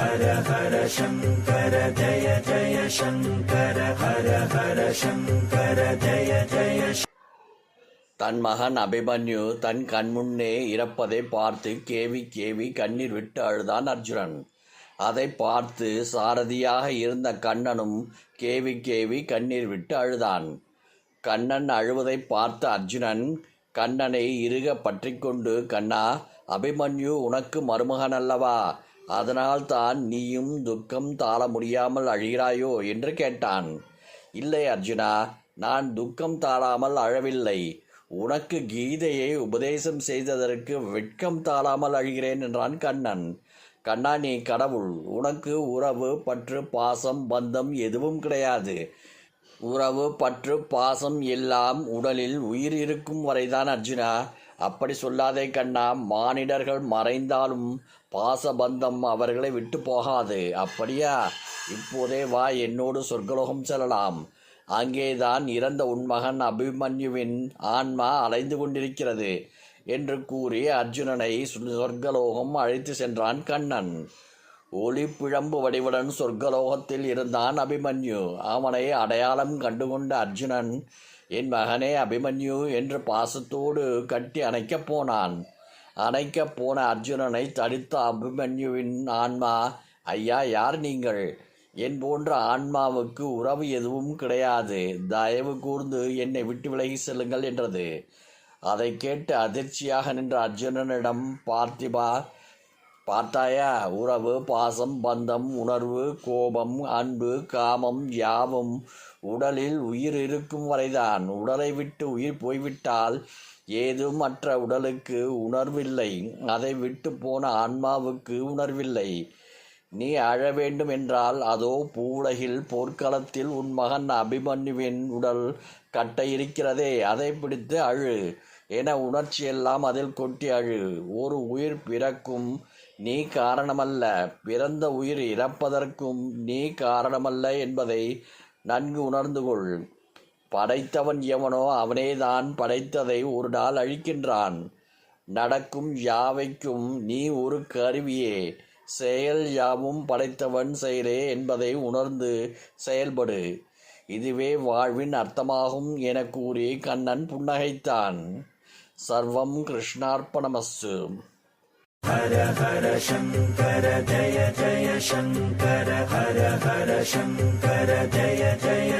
ஹர ஹர சங்கர ஜய ஜய சங்கர ஹர ஹர சங்கர ஜய ஜய தன் மகன் அபிமன்யு தன் கண்முன்னே இறப்பதை பார்த்து கேவி கேவி கண்ணீர் விட்டு அழுதான் அர்ஜுனன். அதை பார்த்து சாரதியாக இருந்த கண்ணனும் கேவி கேவி கண்ணீர் விட்டு அழுதான். கண்ணன் அழுவதை பார்த்த அர்ஜுனன் கண்ணனை இறுக பற்றிக்கொண்டு கண்ணா அபிமன்யு உனக்கு மருமகன் அல்லவா அதனால் தான் நீயும் துக்கம் தாள முடியாமல் அழுகிறாயோ என்று கேட்டான். இல்லை அர்ஜுனா நான் துக்கம் தாழாமல் அழவில்லை. உனக்கு கீதையை உபதேசம் செய்ததற்கு வெட்கம் தாழாமல் அழுகிறேன் என்றான் கண்ணன். கண்ணா நீ கடவுள். உனக்கு உறவு பற்று பாசம் பந்தம் எதுவும் கிடையாது. உறவு பற்று பாசம் எல்லாம் உடலில் உயிர் இருக்கும் வரைதான் அர்ஜுனா. அப்படி சொல்லாதே கண்ணா மானிடர்கள் மறைந்தாலும் பாசபந்தம் அவர்களை விட்டு போகாது. அப்படியா? இப்போதே வா என்னோடு சொர்க்கலோகம் செல்லலாம். அங்கேதான் இறந்த உன் மகன் அபிமன்யுவின் ஆன்மா அலைந்து கொண்டிருக்கிறது என்று கூறி அர்ஜுனனை சொர்க்கலோகம் அழைத்து சென்றான் கண்ணன். ஒளி பிழம்பு வடிவுடன் சொர்க்கலோகத்தில் இருந்தான் அபிமன்யு. அவனை அடையாளம் கண்டுகொண்ட அர்ஜுனன் என் மகனே அபிமன்யு என்று பாசத்தோடு கட்டி அணைக்கப் போனான். அணைக்கப் போன அர்ஜுனனை தடுத்த அபிமன்யுவின் ஆன்மா ஐயா யார் நீங்கள் என் போன்ற ஆன்மாவுக்கு உறவு எதுவும் கிடையாது. தயவு கூர்ந்து என்னை விட்டு விலகி செல்லுங்கள் என்றது. அதை கேட்டு அதிர்ச்சியாக நின்ற அர்ஜுனனிடம் பார்த்திபா பார்த்தாயா? உறவு பாசம் பந்தம் உணர்வு கோபம் அன்பு காமம் யாவும் உடலில் உயிர் இருக்கும் வரைதான். உடலை விட்டு உயிர் போய்விட்டால் ஏதும் மற்ற உடலுக்கு உணர்வில்லை. அதை விட்டு போன ஆன்மாவுக்கு உணர்வில்லை. நீ அழ வேண்டும் என்றால் அதோ பூவுலகில் போர்க்களத்தில் உன் மகன் அபிமன்யுவின் உடல் கட்ட இருக்கிறதே. அதை பிடித்து அழு. என உணர்ச்சியெல்லாம் அதில் கொட்டி அழு. ஒரு உயிர் பிறக்கும் நீ காரணமல்ல. பிறந்த உயிர் இறப்பதற்கும் நீ காரணமல்ல என்பதை நன்கு உணர்ந்து கொள். படைத்தவன் எவனோ அவனேதான் படைத்ததை ஒரு நாள் அழிக்கின்றான். நடக்கும் யாவைக்கும் நீ ஒரு கருவியே. செயல் யாவும் படைத்தவன் செயலே என்பதை உணர்ந்து செயல்படு. இதுவே வாழ்வின் அர்த்தமாகும் என கூறி கண்ணன் புன்னகைத்தான். சர்வம் கிருஷ்ணார்ப்பணமஸ்து. ஹர ஹர சங்கர ஜய ஜய சங்கர ஹர ஹர சங்கர ஜய ஜய